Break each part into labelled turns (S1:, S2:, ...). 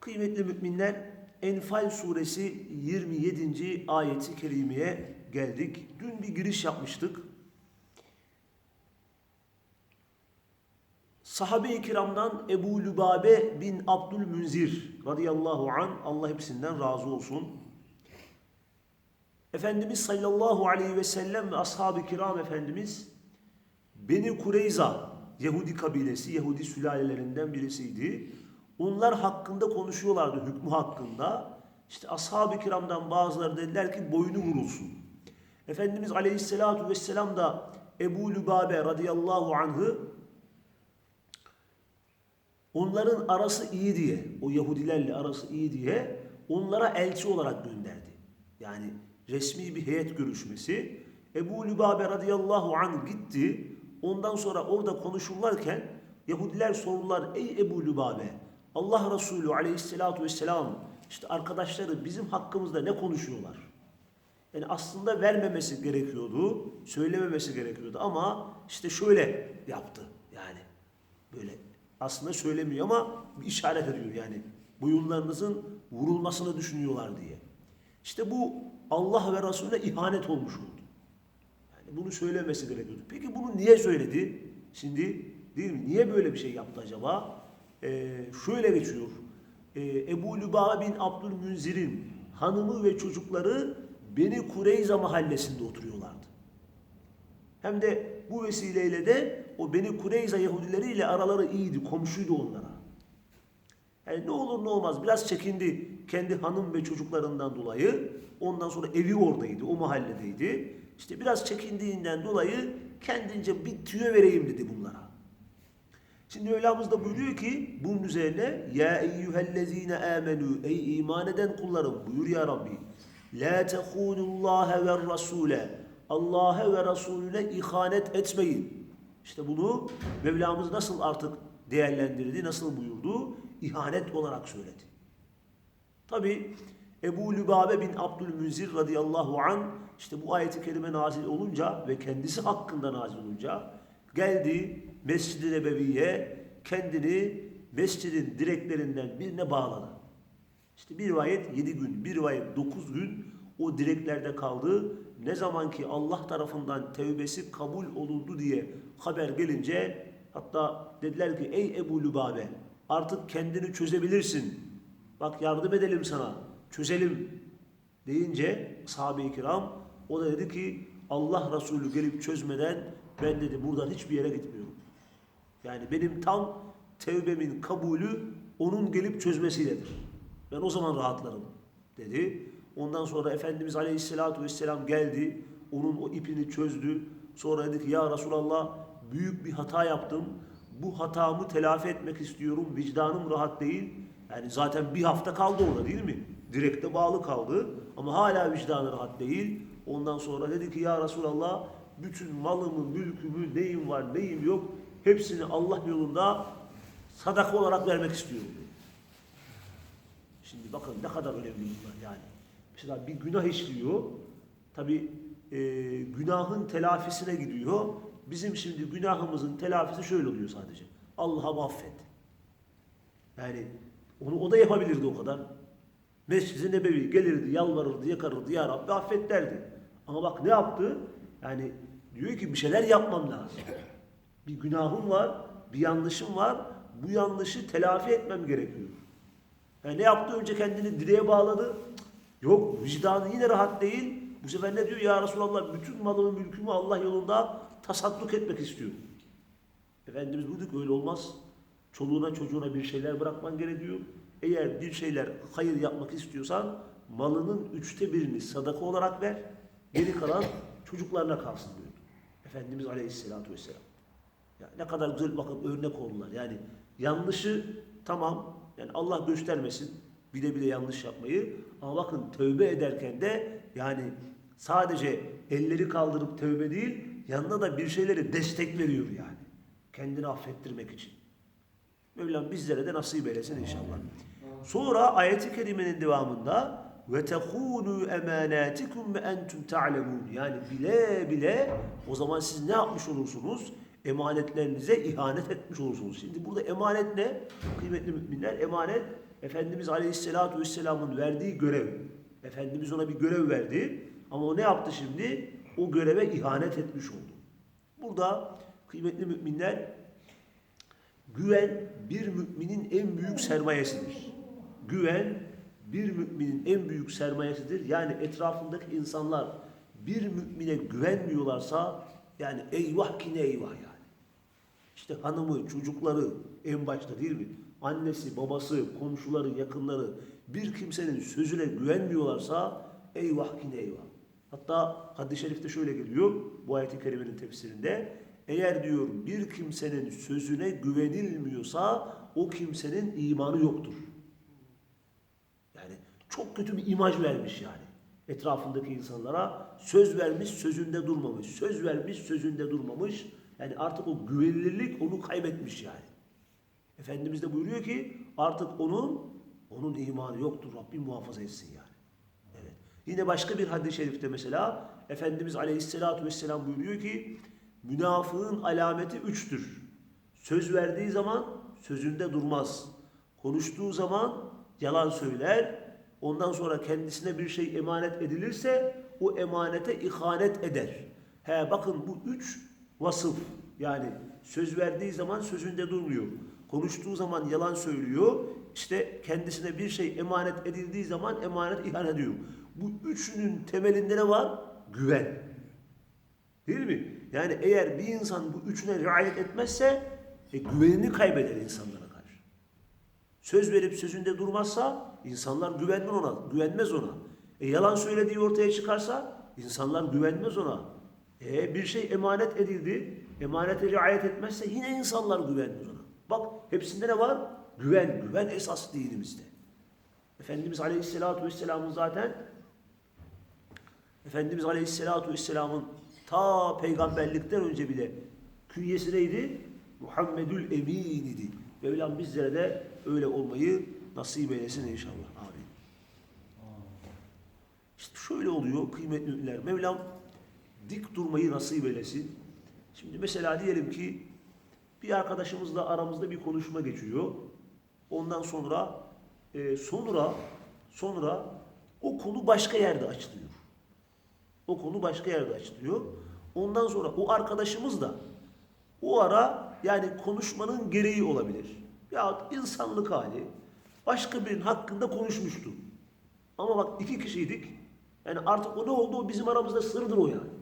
S1: Kıymetli müminler Enfal suresi 27. ayeti kerimeye geldik. Dün bir giriş yapmıştık. Sahabe-i kiramdan Ebu Lübabe bin Abdülmünzir radıyallahu an Allah hepsinden razı olsun. Efendimiz sallallahu aleyhi ve sellem ve ashab-ı kiram Efendimiz Beni Kureyza Yahudi kabilesi, Yahudi sülalelerinden birisiydi. Onlar hakkında konuşuyorlardı, hükmü hakkında. İşte ashab-ı kiramdan bazıları dediler ki boynu vurulsun. Efendimiz aleyhissalatu vesselam da Ebu Lübabe radıyallahu anh'ı onların arası iyi diye, o Yahudilerle arası iyi diye onlara elçi olarak gönderdi. Yani resmi bir heyet görüşmesi. Ebu Lübabe radıyallahu anh gitti. Ondan sonra orada konuşurlarken Yahudiler sordular ey Ebu Lübabe Allah Resulü aleyhissalatu vesselam işte arkadaşları bizim hakkımızda ne konuşuyorlar? Yani aslında vermemesi gerekiyordu, söylememesi gerekiyordu ama işte şöyle yaptı yani böyle aslında söylemiyor ama bir işaret ediyor yani boyunlarınızın vurulmasını düşünüyorlar diye. İşte bu Allah ve Resulüne ihanet olmuş oldu. Yani bunu söylemesi gerekiyordu. Peki bunu niye söyledi? Şimdi değil mi? Niye böyle bir şey yaptı acaba? Ee, şöyle geçiyor. Ee, Ebu Lübaba bin Abdülmünzir'in hanımı ve çocukları Beni Kureyza mahallesinde oturuyorlardı. Hem de bu vesileyle de o Beni Kureyza Yahudileri ile araları iyiydi, komşuydu onlara. Yani ne olur ne olmaz biraz çekindi kendi hanım ve çocuklarından dolayı. Ondan sonra evi oradaydı, o mahalledeydi. İşte biraz çekindiğinden dolayı kendince bir tüyo vereyim dedi bunlara. Şimdi Mevlamız da buyuruyor ki bunun üzerine ya eyyühellezine amenu ey iman eden kullarım buyur ya Rabbi la tehunullaha ve rasule Allah'a ve Resulüne ihanet etmeyin. İşte bunu Mevlamız nasıl artık değerlendirdi, nasıl buyurdu? İhanet olarak söyledi. Tabi Ebu Lübabe bin Abdülmünzir radıyallahu an işte bu ayeti kerime nazil olunca ve kendisi hakkında nazil olunca geldi Mescid-i Nebevi'ye kendini mescidin direklerinden birine bağladı. İşte bir rivayet yedi gün, bir rivayet dokuz gün o direklerde kaldı. Ne zaman ki Allah tarafından tevbesi kabul olundu diye haber gelince hatta dediler ki ey Ebu Lübabe artık kendini çözebilirsin. Bak yardım edelim sana, çözelim deyince sahabe-i kiram o da dedi ki Allah Resulü gelip çözmeden ben dedi buradan hiçbir yere gitmiyorum. Yani benim tam tevbemin kabulü onun gelip çözmesiyledir. Ben o zaman rahatlarım dedi. Ondan sonra Efendimiz Aleyhisselatü Vesselam geldi. Onun o ipini çözdü. Sonra dedi ki ya Resulallah büyük bir hata yaptım. Bu hatamı telafi etmek istiyorum. Vicdanım rahat değil. Yani zaten bir hafta kaldı orada değil mi? Direkte bağlı kaldı. Ama hala vicdanı rahat değil. Ondan sonra dedi ki ya Resulallah bütün malımı, mülkümü, neyim var, neyim yok hepsini Allah yolunda sadaka olarak vermek istiyorum. Şimdi bakın ne kadar önemli bunlar yani. Mesela bir günah işliyor. Tabi e, günahın telafisine gidiyor. Bizim şimdi günahımızın telafisi şöyle oluyor sadece. Allah'a affet. Yani onu o da yapabilirdi o kadar. Mescid-i Nebevi gelirdi, yalvarırdı, yakarırdı. Ya Rabbi affet derdi. Ama bak ne yaptı? Yani diyor ki bir şeyler yapmam lazım. Bir günahım var, bir yanlışım var. Bu yanlışı telafi etmem gerekiyor. Yani ne yaptı? Önce kendini direğe bağladı. Yok vicdanı yine rahat değil. Bu sefer ne diyor? Ya Resulallah bütün malımı mülkümü Allah yolunda tasadduk etmek istiyor. Efendimiz buyurdu ki öyle olmaz. Çoluğuna çocuğuna bir şeyler bırakman gerekiyor. Eğer bir şeyler hayır yapmak istiyorsan malının üçte birini sadaka olarak ver. Geri kalan çocuklarına kalsın diyor. Efendimiz Aleyhisselatü Vesselam. Ya ne kadar güzel bakın örnek oldular. Yani yanlışı tamam yani Allah göstermesin bile bile yanlış yapmayı ama bakın tövbe ederken de yani sadece elleri kaldırıp tövbe değil yanına da bir şeyleri destek veriyor yani. Kendini affettirmek için. Mevlam bizlere de nasip eylesin inşallah. Sonra ayeti kerimenin devamında ve tekunu emanatikum ve entum ta'lemun. Yani bile bile o zaman siz ne yapmış olursunuz? Emanetlerinize ihanet etmiş olursunuz. Şimdi burada emanet ne? Kıymetli müminler emanet Efendimiz Aleyhisselatü Vesselam'ın verdiği görev. Efendimiz ona bir görev verdi. Ama o ne yaptı şimdi? O göreve ihanet etmiş oldu. Burada kıymetli müminler Güven bir müminin en büyük sermayesidir. Güven bir müminin en büyük sermayesidir. Yani etrafındaki insanlar bir mümine güvenmiyorlarsa yani eyvah ki ne eyvah yani. İşte hanımı, çocukları en başta değil mi? Annesi, babası, komşuları, yakınları bir kimsenin sözüne güvenmiyorlarsa eyvah ki eyvah. Hatta hadis-i şerifte şöyle geliyor bu ayet-i kerimenin tefsirinde. Eğer diyor bir kimsenin sözüne güvenilmiyorsa o kimsenin imanı yoktur. Yani çok kötü bir imaj vermiş yani. Etrafındaki insanlara söz vermiş, sözünde durmamış. Söz vermiş, sözünde durmamış. Yani artık o güvenilirlik onu kaybetmiş yani. Efendimiz de buyuruyor ki artık onun onun imanı yoktur. Rabbim muhafaza etsin yani. Evet. Yine başka bir hadis-i şerifte mesela Efendimiz Aleyhisselatü Vesselam buyuruyor ki münafığın alameti üçtür. Söz verdiği zaman sözünde durmaz. Konuştuğu zaman yalan söyler. Ondan sonra kendisine bir şey emanet edilirse o emanete ihanet eder. He bakın bu üç vasıf yani söz verdiği zaman sözünde durmuyor. Konuştuğu zaman yalan söylüyor. İşte kendisine bir şey emanet edildiği zaman emanet ihanet ediyor. Bu üçünün temelinde ne var? Güven. Değil mi? Yani eğer bir insan bu üçüne riayet etmezse e, güvenini kaybeder insanlara karşı. Söz verip sözünde durmazsa insanlar güvenmez ona, güvenmez ona. E, yalan söylediği ortaya çıkarsa insanlar güvenmez ona. E, bir şey emanet edildi, emanete riayet etmezse yine insanlar güvenmez ona. Bak hepsinde ne var? Güven, güven esas dinimizde. Efendimiz Aleyhisselatü Vesselam'ın zaten Efendimiz Aleyhisselatü Vesselam'ın ta peygamberlikten önce bile künyesi neydi? Muhammedül Emin idi. Mevlam bizlere de öyle olmayı nasip eylesin inşallah. Amin. İşte şöyle oluyor kıymetli ünlüler. Mevlam dik durmayı nasip eylesin. Şimdi mesela diyelim ki bir arkadaşımızla aramızda bir konuşma geçiyor. Ondan sonra e, sonra sonra o konu başka yerde açılıyor. O konu başka yerde açılıyor. Ondan sonra o arkadaşımız da o ara yani konuşmanın gereği olabilir. Ya insanlık hali başka birinin hakkında konuşmuştu. Ama bak iki kişiydik. Yani artık o ne oldu o bizim aramızda sırdır o yani.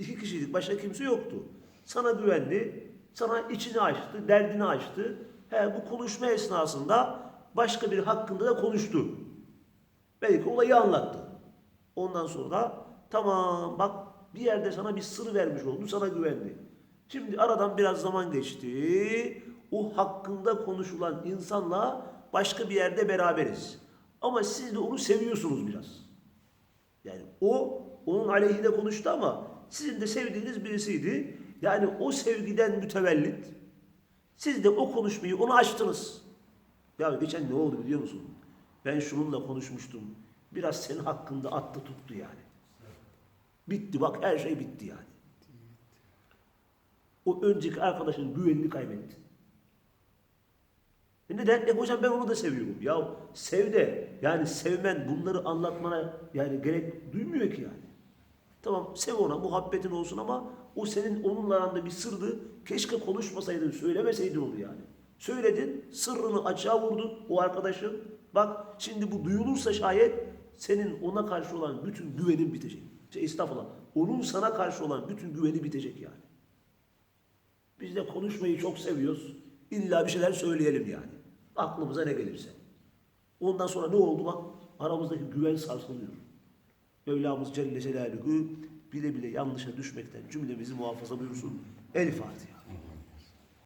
S1: İki kişiydik başka kimse yoktu. Sana güvendi, sana içini açtı, derdini açtı. He, bu konuşma esnasında başka bir hakkında da konuştu. Belki olayı anlattı. Ondan sonra tamam bak bir yerde sana bir sır vermiş oldu, sana güvendi. Şimdi aradan biraz zaman geçti. O hakkında konuşulan insanla başka bir yerde beraberiz. Ama siz de onu seviyorsunuz biraz. Yani o onun aleyhine konuştu ama sizin de sevdiğiniz birisiydi. Yani o sevgiden mütevellit. Siz de o konuşmayı ona açtınız. Ya geçen ne oldu biliyor musun? Ben şununla konuşmuştum. Biraz senin hakkında attı tuttu yani. Bitti bak her şey bitti yani. O önceki arkadaşın güvenini kaybetti. E neden? E hocam ben onu da seviyorum. Ya sev de yani sevmen bunları anlatmana yani gerek duymuyor ki yani. Tamam sev ona muhabbetin olsun ama o senin onunla aranda bir sırdı. Keşke konuşmasaydın, söylemeseydin onu yani. Söyledin, sırrını açığa vurdun o arkadaşın. Bak şimdi bu duyulursa şayet senin ona karşı olan bütün güvenin bitecek. Şey, estağfurullah. Onun sana karşı olan bütün güveni bitecek yani. Biz de konuşmayı çok seviyoruz. İlla bir şeyler söyleyelim yani. Aklımıza ne gelirse. Ondan sonra ne oldu bak? Aramızdaki güven sarsılıyor. Mevlamız Celle Celaluhu bile bile yanlışa düşmekten cümlemizi muhafaza buyursun. El Fatiha.